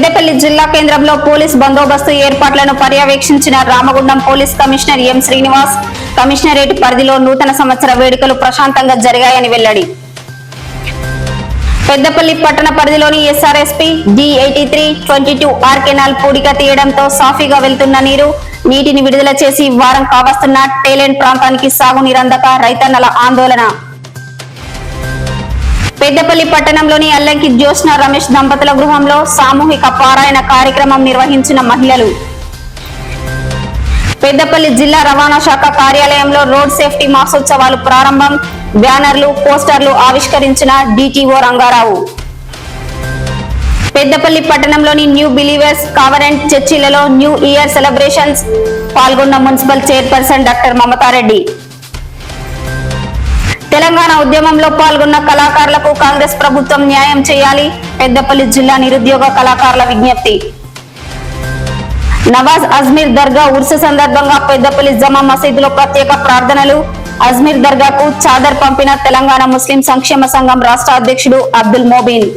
పెద్దపల్లి జిల్లా కేంద్రంలో పోలీస్ బందోబస్తు ఏర్పాట్లను పర్యవేక్షించిన Ramagundam police commissioner M Srinivas commissionerate పరిధిలో నూతన సంవత్సర వేడుకలు ప్రశాంతంగా జరిగాయని వెల్లడి. పెద్దపల్లి పట్టణ పరిధిలోని SRSP D eighty three twenty two R canal పూడిక తీయడంతో సాఫీగా వెళ్తున్న నీరు నీటిని విడుదల చేసి వారం కావస్తున్న టేలెంట్ ప్రాంతానికి సాగునీరందక రైతన్నల ఆందోళన. పెద్దపల్లి పట్టణంలోని అల్లంకి జ్యోత్స్న రమేష్ దంపతుల గృహంలో సామూహిక పారాయణ కార్యక్రమం నిర్వహించిన మహిళలు. పెద్దపల్లి జిల్లా రవాణా శాఖ కార్యాలయంలో రోడ్ సేఫ్టీ మాసోత్సవాలు ప్రారంభం బ్యానర్లు పోస్టర్లు ఆవిష్కరించిన డిటిఓ రంగారావు. పెద్దపల్లి పట్టణంలోని న్యూ బిలీవర్స్ కావరెంట్ చర్చిలలో న్యూ ఇయర్ సెలబ్రేషన్స్ పాల్గొన్న municipal chairperson doctor Mamatha Reddy. Telangana ఉద్యమంలో పాల్గొన్న కళాకారులకు కాంగ్రెస్ ప్రభుత్వం న్యాయం చేయాలి. పెద్దపల్లి జిల్లా నిరుద్యోగ కళాకారుల విజ్ఞప్తి. నవాజ్ అజ్మీర్ దర్గా ఉర్సు సందర్భంగా పెద్దపల్లి జమా మసీదులో ప్రత్యేక ప్రార్థనలు. అజ్మీర్ దర్గాకు చాదర్ పంపిన తెలంగాణ ముస్లిం సంక్షేమ సంఘం రాష్ట్ర అధ్యక్షుడు అబ్దుల్ మోబీన్.